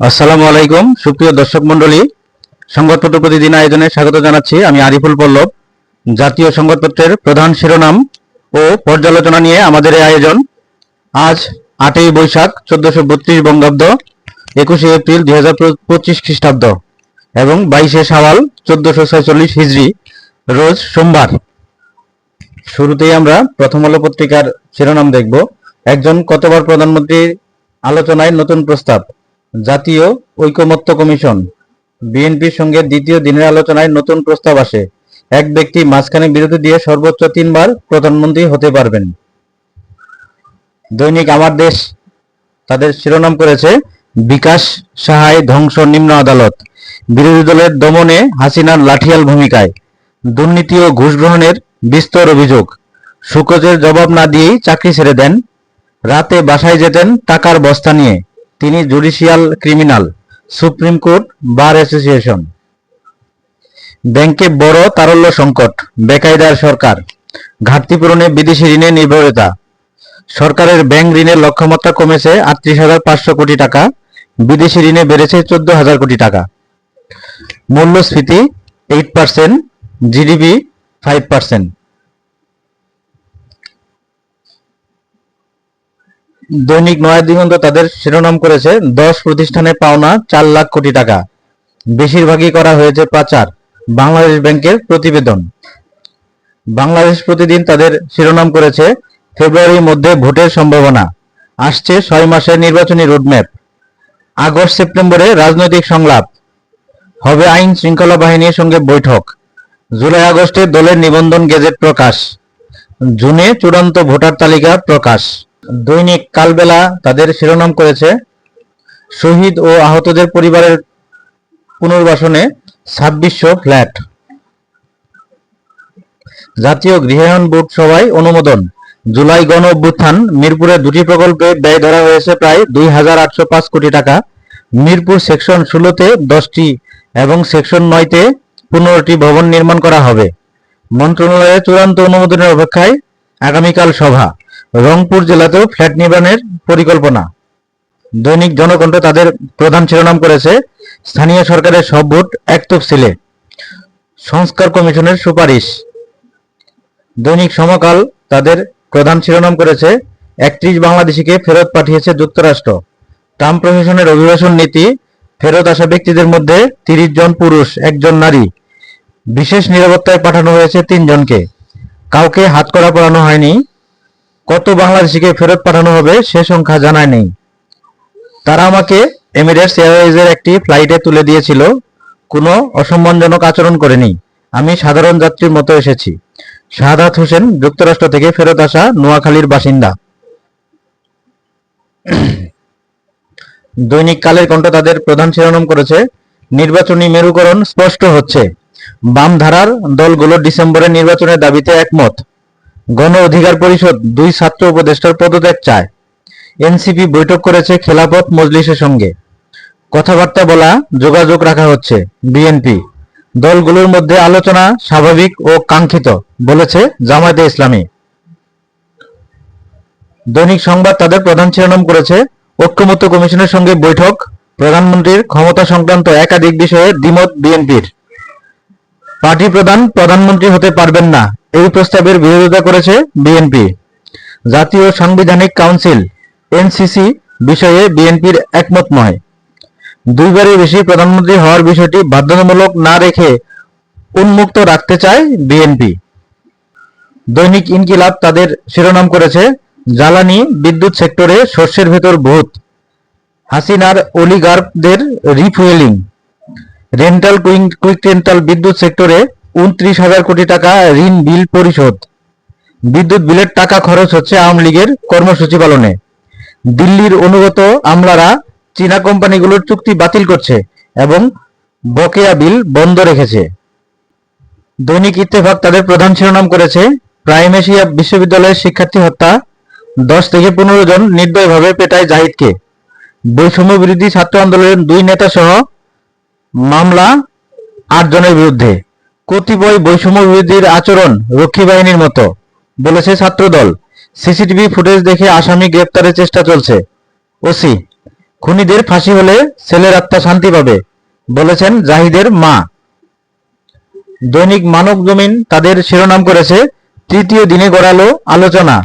আসসালামু আলাইকুম, সুপ্রিয় দর্শক মণ্ডলী। সংবাদপত্র প্রতিদিন আয়োজনে স্বাগত জানাচ্ছি আমি আরিফুল পল্লব। জাতীয় সংবাদপত্রের প্রধান শিরোনাম ও পর্যালোচনা নিয়ে আমাদের এই আয়োজন। আজ আটই বৈশাখ, চোদ্দশো বত্রিশ বঙ্গাব্দ, একুশে এপ্রিল দুই হাজার পঁচিশ খ্রিস্টাব্দ এবং বাইশে সাওয়াল চোদ্দশো ছয়চল্লিশ হিজড়ি, রোজ সোমবার। শুরুতেই আমরা প্রথম আলো পত্রিকার শিরোনাম দেখব। একজন কতবার প্রধানমন্ত্রীর আলোচনায় নতুন প্রস্তাব? জাতীয় ঐকমত্য কমিশন। বিএনপির সঙ্গে দ্বিতীয় দিনের আলোচনায় নতুন প্রস্তাব আসে। এক ব্যক্তি মাঝখানে বিরতি দিয়ে সর্বোচ্চ তিনবার প্রধানমন্ত্রী হতে পারবেন। দৈনিক আমার দেশ তাদের শিরোনাম করেছে, বিকাশ সাহায় ধ্বংস নিম্ন আদালত। বিরোধী দলের দমনে হাসিনার লাঠিয়াল ভূমিকায়। দুর্নীতি ও ঘুষ গ্রহণের বিস্তর অভিযোগ। সুকোজের জবাব না দিয়েই চাকরি ছেড়ে দেন। রাতে বাসায় যেতেন টাকার বস্তা নিয়ে। তিনি judicial criminal supreme court bar association ব্যাংকে বড় তারল্য সংকট, বেকায়দার সরকার, ঘাটতি পূরণে বিদেশি ঋণে নির্ভরতা। সরকারের ব্যাংক ঋণের লক্ষ্যমাত্রা কমেছে আটত্রিশ হাজার পাঁচশো কোটি টাকা, বিদেশি ঋণে বেড়েছে চোদ্দ হাজার কোটি টাকা। মূল্যস্ফীতি eight percent GDP five percent দৈনিক নয়া দিগন্ত তাদের শিরোনাম করেছে, দশ প্রতিষ্ঠানে পাওনা চার লাখ কোটি টাকা। বেশিরভাগই করা হয়েছে পাচার, বাংলাদেশ ব্যাংকের প্রতিবেদন। বাংলাদেশ প্রতিদিন তাদের শিরোনাম করেছে, ফেব্রুয়ারির মধ্যে ভোটের সম্ভাবনা, আসছে ছয় মাসের নির্বাচনী রোডম্যাপ। আগস্ট সেপ্টেম্বরে রাজনৈতিক সংলাপ, হবে আইন শৃঙ্খলা বাহিনীর সঙ্গে বৈঠক। জুলাই আগস্টে দলের নিবন্ধন গেজেট প্রকাশ, জুনে চূড়ান্ত ভোটার তালিকা প্রকাশ। দৈনিক কালবেলা তাদের শিরোনাম করেছে, শহীদ ও আহতদের পরিবারের পুনর্বাসনে ছাব্বিশশো ফ্ল্যাট। জাতীয় গৃহায়ণ বোর্ড সভায় অনুমোদন, জুলাই গণ অভ্যুত্থান, মিরপুরে দুটি প্রকল্পে ব্যয় ধরা হয়েছে প্রায় দুই হাজার আটশো পাঁচ কোটি টাকা। মিরপুর সেকশন ষোলোতে দশটি এবং সেকশন নয়তে পনেরোটি ভবন নির্মাণ করা হবে। মন্ত্রণালয়ের চূড়ান্ত অনুমোদনের অপেক্ষায় আগামীকাল সভা। রংপুর জেলাতেও ফ্ল্যাট নির্মাণের পরিকল্পনা। দৈনিক জনকণ্ঠ তাদের প্রধান শিরোনাম করেছে, স্থানীয় সরকারের সব ভোট এক তফসিলে সংস্কার কমিশনের সুপারিশ। দৈনিক সমকাল তাদের প্রধান শিরোনাম করেছে, একত্রিশ বাংলাদেশিকে ফেরত পাঠিয়েছে যুক্তরাষ্ট্র। ট্রাম্প প্রশাসনের অভিবাসন নীতি, ফেরত আসা ব্যক্তিদের মধ্যে তিরিশ জন পুরুষ, একজন নারী। বিশেষ নিরাপত্তায় পাঠানো হয়েছে তিনজনকে। কাউকে হাতকড়া পরানো হয়নি। কত বাংলাদেশিকে ফেরত পাঠানো হবে সে সংখ্যা জানায় নেই। তারা আমাকে এমিরেটস এয়ারওয়েজের একটি ফ্লাইটে তুলে দিয়েছিল। কোনো অসম্মানজনক আচরণ করেনি। আমি সাধারণ যাত্রীর মতো এসেছি। শাহাদাত হোসেন যুক্তরাষ্ট্র থেকে ফেরত আসা নোয়াখালীর বাসিন্দা। দৈনিক কালের কণ্ঠ তাদের প্রধান শিরোনাম করেছে, নির্বাচনী মেরুকরণ স্পষ্ট হচ্ছে। বাম ধারার দলগুলো ডিসেম্বরের নির্বাচনের দাবিতে একমত। গণ অধিকার পরিষদ দুই ছাত্র উপদেষ্টার পদত্যাগ চায়। এনসিপি বৈঠক করেছে খেলাফত মজলিসের সঙ্গে। কথাবার্তা বলা, যোগাযোগ রাখা হচ্ছে বিএনপি। দলগুলোর মধ্যে আলোচনা স্বাভাবিক ও কাঙ্ক্ষিত, বলেছে জামায়াতে ইসলামী। দৈনিক সংবাদ তাদের প্রধান শিরোনাম করেছে, ঐক্যমত্য কমিশনের সঙ্গে বৈঠক, প্রধানমন্ত্রীর ক্ষমতা সংক্রান্ত একাধিক বিষয়ে দ্বিমত বিএনপির। পার্টি প্রধান, প্রধানমন্ত্রী হতে পারবেন না এই প্রস্তাবের বিরোধিতা করেছে বিএনপি। জাতীয় সাংবিধানিক কাউন্সিল, এনসিসি, বিষয়ে বিএনপির একমত নয়। দুইবারের বেশি প্রধানমন্ত্রী হওয়ার বিষয়টি বাধ্যতামূলক না রেখে উন্মুক্ত রাখতে চায় বিএনপি। দৈনিক ইনকিলাব তাদের শিরোনাম করেছে, জ্বালানি বিদ্যুৎ সেক্টরে শস্যের ভেতর ভূত হাসিনার অলিগার্কদের রিফুয়েলিং। রেন্টাল কুইক রেন্টাল বিদ্যুৎ সেক্টরে উনত্রিশ হাজার কোটি টাকা ঋণ বিল পরিশোধ। বিদ্যুৎ বিলের টাকা খরচ হচ্ছে আওয়ামী লীগের কর্মসূচি পালনে। দিল্লির অনুগত আমলারা চীনা কোম্পানিগুলোর চুক্তি বাতিল করছে এবং বকেয়া বিল বন্ধ রেখেছে। দৈনিক ইত্তেফাক তাদের প্রধান শিরোনাম করেছে, প্রাইম এশিয়া বিশ্ববিদ্যালয়ের শিক্ষার্থী হত্যা, দশ থেকে পনেরো জন নির্দয়ভাবে পেটায় জাহিদকে। বৈষম্য বিরোধী ছাত্র আন্দোলনের দুই নেতা সহ মামলা আট জনের বিরুদ্ধে। কতিপয় বৈষম্য বিরোধীর আচরণ রক্ষী বাহিনীর মতো, বলেছে ছাত্রদল। সিসিটিভি ফুটেজ দেখে আসামি গ্রেপ্তারের চেষ্টা চলছে। ওসি, খুনিদের ফাঁসি হলে ছেলের আত্মা শান্তি পাবে, বলেছেন জাহিদের মা। দৈনিক মানব জমিন তাদের শিরোনাম করেছে, তৃতীয় দিনে গড়ালো আলোচনা,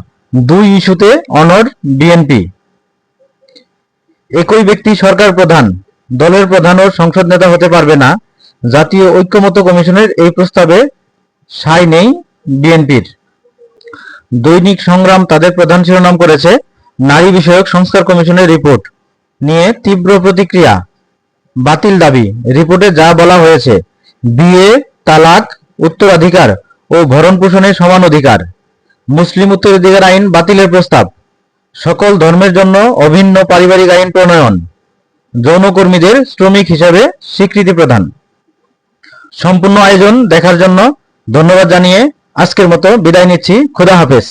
দুই ইস্যুতে অনর বিএনপি। একই ব্যক্তি সরকার প্রধান, দলের প্রধান ও সংসদ নেতা হতে পারবে না জাতীয় ঐক্যমত্য কমিশনের এই প্রস্তাবে সাই নেই বিএনপির। দৈনিক সংগ্রাম তাদের প্রধান শিরোনাম করেছে, নারী বিষয়ক সংস্কার কমিশনের রিপোর্ট। নিয়ে তীব্র প্রতিক্রিয়া, বাতিল দাবি। রিপোর্টে যা বলা হয়েছে, বিয়ে, তালাক, উত্তরাধিকার ও ভরণ পোষণের সমান অধিকার। মুসলিম উত্তরাধিকার আইন বাতিলের প্রস্তাব। সকল ধর্মের জন্য অভিন্ন পারিবারিক আইন প্রণয়ন। যৌনকর্মীদের শ্রমিক হিসাবে স্বীকৃতি প্রদান। সম্পূর্ণ আয়োজন দেখার জন্য ধন্যবাদ জানিয়ে আজকের মতো বিদায় নিচ্ছি। খুদা হাফেজ।